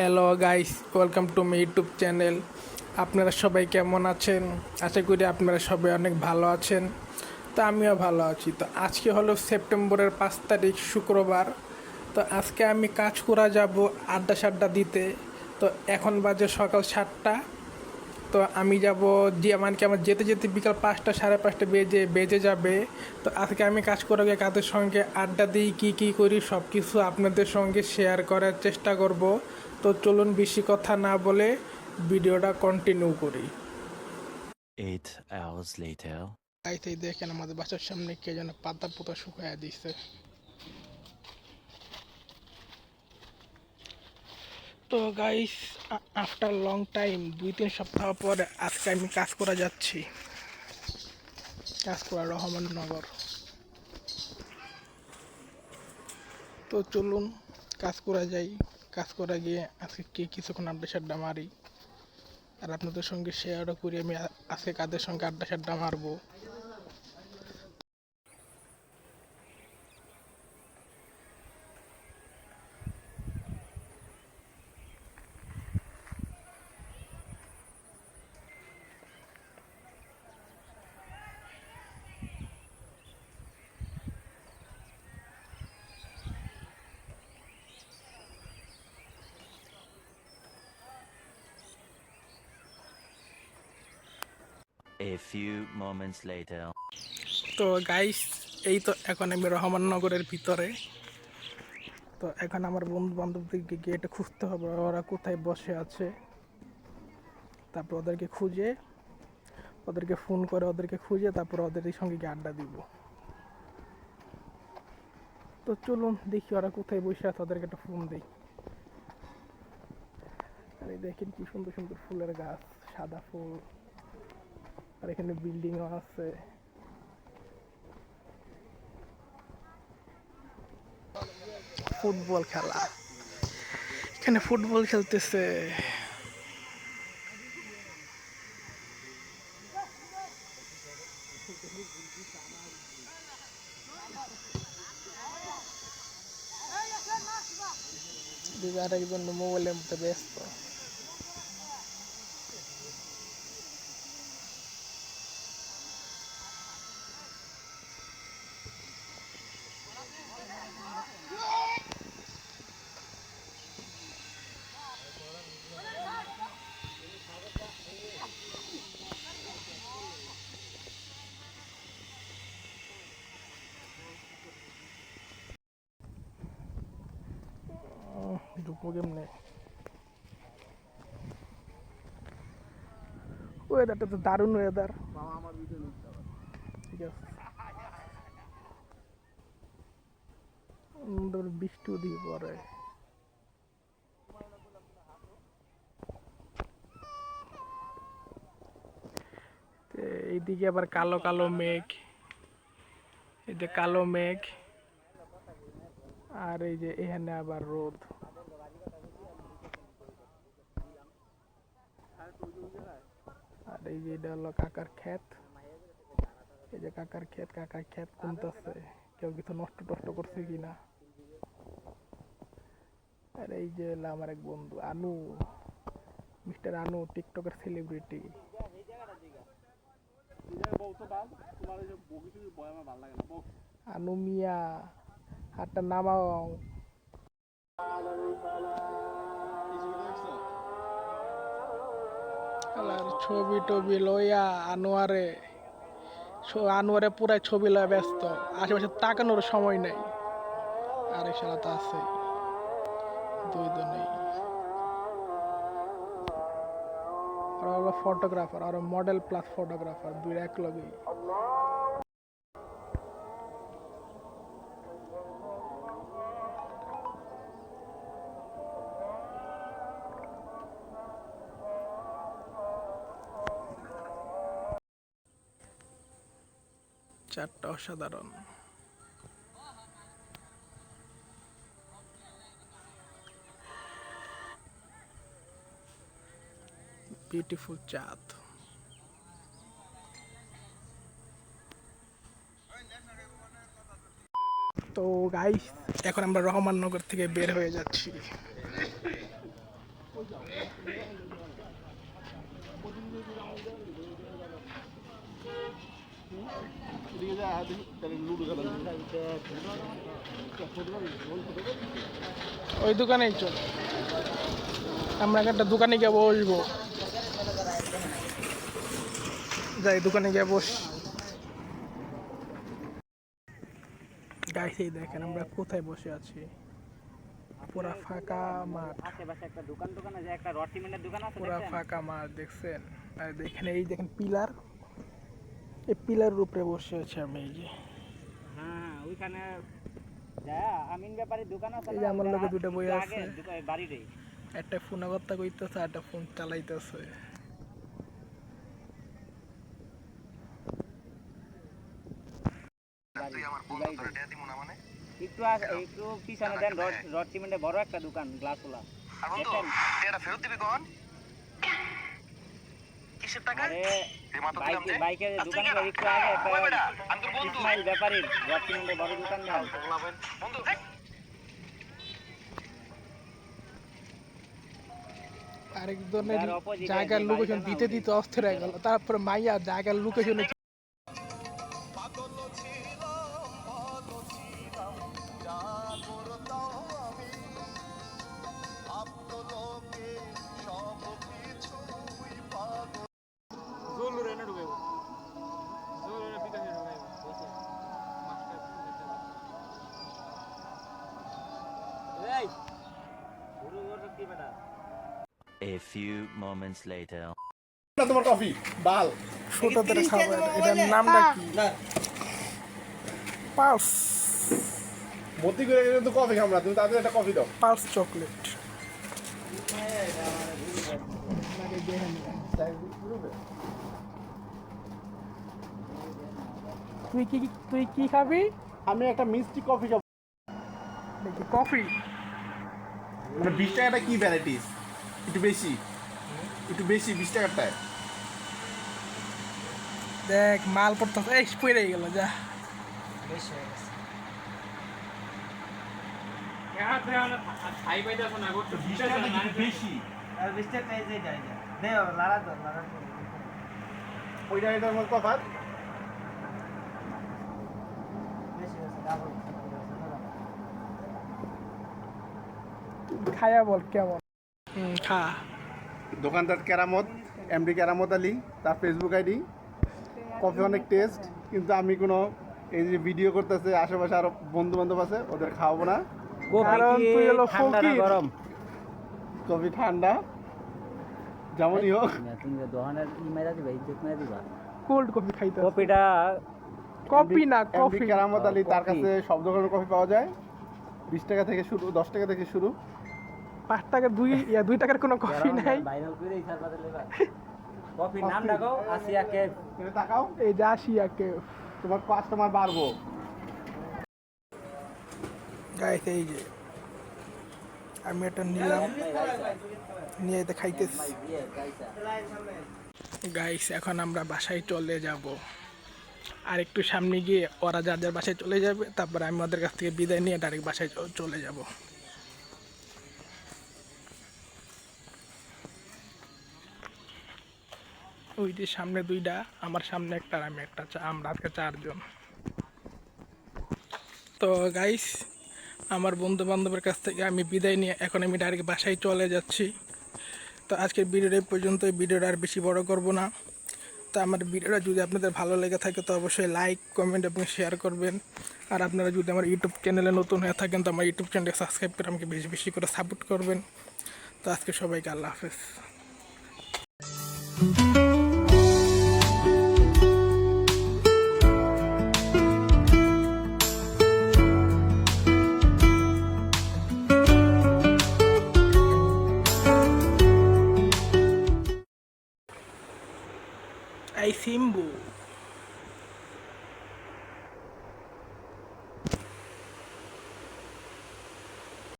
Hello guys welcome to my YouTube channel আপনারা সবাই কেমন আছেন? আশা করি আপনারা সবাই অনেক ভালো আছেন। তো আমিও ভালো আছি। তো আজকে হলো সেপ্টেম্বরের পাঁচ তারিখ, শুক্রবার। তো আজকে আমি কাজ করা যাব আড্ডা সাড্ডা দিতে। তো এখন বাজে সকাল সাতটা। তো আমি যাব যে মানে কি আমার যেতে যেতে বিকাল পাঁচটা, সাড়ে পাঁচটা বেজে বেজে যাবে। তো আজকে আমি কাজ করে গিয়ে কাদের সঙ্গে আড্ডা দিই, কী কী করি সব কিছু আপনাদের সঙ্গে শেয়ার করার চেষ্টা করব। তো চলুন বেশি কথা না বলে ভিডিওটা কন্টিনিউ করি। Eight hours later. তাইতেই দেখেন আমাদের বাসার সামনে কে যেন পাতা পোতা শুকাইয়া দিচ্ছে তো গাইস আফটার লং টাইম দুই তিন সপ্তাহ পরে আজকে আমি কাজ করা যাচ্ছি। কাজ করা রহমাননগর। তো চলুন কাজ করা যাই। কাজ করা গিয়ে আজকে কিছুক্ষণ আড্ডা সাড্ডা মারি। আর আপনাদের সঙ্গে শেয়ারও করি, আমি আজকে কাদের সঙ্গে আড্ডা সাড্ডা মারবো। A few moments later. তো গাইস এই তো এখন আমি রহমাননগরের ভিতরে। তো এখন আমার বন্ধু বান্ধবদেরকে গিয়ে এটা খুঁজতে হবে, ওরা কোথায় বসে আছে। তারপর ওদেরকে খুঁজে, ওদেরকে ফোন করে ওদেরকে খুঁজে, তারপর ওদের সঙ্গে গিয়ে আড্ডা দিব। তো চলুন দেখি ওরা কোথায় বসে আছে, ওদেরকে একটা ফোন দিই। আর দেখেন কি সুন্দর সুন্দর ফুলের গাছ, সাদা ফুল। আর এখানে বিল্ডিংও আছে। ফুটবল খেলা। এখানে ফুটবল খেলতেছে। দিদি আর মোবাইলের মধ্যে ব্যস্ত। ঢুকবো কেমনে ওয়েদারটা তো দারুণ ওয়েদার ঠিক আছে বৃষ্টিও দিয়ে পরে এইদিকে আবার কালো কালো মেঘ। এই যে কালো মেঘ। আর এই যে এখানে আবার রোদ। আর এই যে এটা হলো কাকার ক্ষেত। এই যে কাকার ক্ষেত কাকার ক্ষেত কমতেছে কেউ কিছু নষ্ট টষ্ট করছে কিনা? আর এই যে হলো আমার এক বন্ধু, আনু। মিস্টার আনু, টিকটকের সেলিব্রিটি আনু মিয়া, হাতটা নামাও। ছবি টবি লইয়া আনোয়ারে আনোয়ারে পুরাই ছবি লয়া ব্যস্ত। আশেপাশে তাকানোর সময় নেই। আর এছাড়া তো আছে। দুই আর ফটোগ্রাফার আর মডেল প্লাস ফটোগ্রাফার দুই এক লগেই চারটা অসাধারণ। বিউটিফুল চাঁদ। তো গাইস এখন আমরা রহমাননগর থেকে বের হয়ে যাচ্ছি। ওই দোকানেই চল। আমরা একটা দোকানে গিয়ে বসবো। যাই দোকানে গিয়ে বস। এই দেখেন আমরা কোথায় বসে আছি? পুরা ফাঁকা মাঠ। আশেপাশে একটা দোকান দোকান আছে একটা রড সিমেন্টের দোকান আছে পুরা ফাঁকা মাঠ দেখছেন? আর দেখেন এই দেখেন পিলার। এই পিলারের উপরে বসে আছি আমি এই যে। হ্যাঁ ওইখানে আমিন ব্যাপারীর দোকান আছে এই যে আমার লগে দুটো বই আছে। বাড়িটাই একটা ফোন কথা কইতেছে একটা ফোন চালাইতেছে। একটু একটু পিছনে দেন রড রড সিমেন্টের বড় একটা দোকান গ্লাসওয়ালা আর বন্ধু এটা ফেরত দিবি কখন? কিসের টাকা? আরে এই মাথা দিলাম বাইকে বাইকের আচ্ছা, দোকান কেন? একটু আগে ইসমাইল বড় দোকান না বন্ধু আরেকজনের জায়গার লোকেশন দিতে দিতে অস্থির হয়ে গেল। তারপরে মাইয়া জায়গার লোকেশনে A few moments later. না তোমার কফি বাল। ছোট করে খাবার এটার নামটা কি? পালস। ভর্তি করে গেলে তো কফি খাম তুমি তাদের একটা কফি দাও। Pulse chocolate. তুই কি তুই কি খাবি? আমি একটা মিষ্টি কফি খাব। কফি মানে বিশ টাকাটা কি ভ্যারাইটিস একটু বেশি। একটু বেশি বিশ টাকারটায় দেখ মাল পড়তে এই পড়ে গেল যা। বেশি আর বিস্তার টাই যে যাই দেও লাড়া দাও লাড়া ওইটা ডাবল খায়া বল কেমন? দোকানদার কেরামত এমডি কেরামত আলী তার ফেসবুক আইডি কফি অনেক টেস্ট কিন্তু আমি কোনো এই যে ভিডিও করতেছে আশেপাশে আরও বন্ধু বান্ধব আছে ওদের খাওয়াবো না। কারণ তুই হলো ফকির? গরম? কফি ঠান্ডা। যেমনই হোক। তুমি দোকানের ই মেরা দিবা ইজ্জত মেরা দিবা। কোল্ড কফি খাইতে। কপিটা কফি না কফি। কেরামত আলী তার কাছে সব ধরনের কফি পাওয়া যায়। বিশ টাকা থেকে শুরু দশ টাকা থেকে শুরু। পাঁচ টাকার দুই ইয়া দুই টাকার কোনো কফি নাই। কফির নাম ডাকো আসিয়া কে তুমি তাকাও। এই যে আসিয়াকে তোমার কাস্টমার বাড়বো গাইস এই যে আমি এটা নিলাম। নিয়ে এটা খাইতেছি। গাইস এখন আমরা বাসায় চলে যাব। আর একটু সামনে গিয়ে ওরা যার যার বাসায় চলে যাবে তারপরে আমি ওদের কাছ থেকে বিদায় নিয়ে ডাইরেক্ট বাসায় চলে যাব। ওই যে সামনে দুইটা, আমার সামনে একটা আর আমি একটা আমরা আজকে চারজন। তো গাইস আমার বন্ধু বান্ধবের কাছ থেকে আমি বিদায় নিয়ে এখন আমি ডাইরেক্ট বাসায় চলে যাচ্ছি। তো আজকের ভিডিওটা পর্যন্ত ভিডিওটা আর বেশি বড় করব না। তো আমার ভিডিওটা যদি আপনাদের ভালো লেগে থাকে, তো অবশ্যই লাইক কমেন্ট এবং শেয়ার করবেন। আর আপনারা যদি আমার ইউটিউব চ্যানেলে নতুন হয়ে থাকেন, তো আমার ইউটিউব চ্যানেলে সাবস্ক্রাইব করে আমাকে বেশি বেশি করে সাপোর্ট করবেন। তো আজকে সবাইকে আল্লাহ হাফেজ। সিম্বু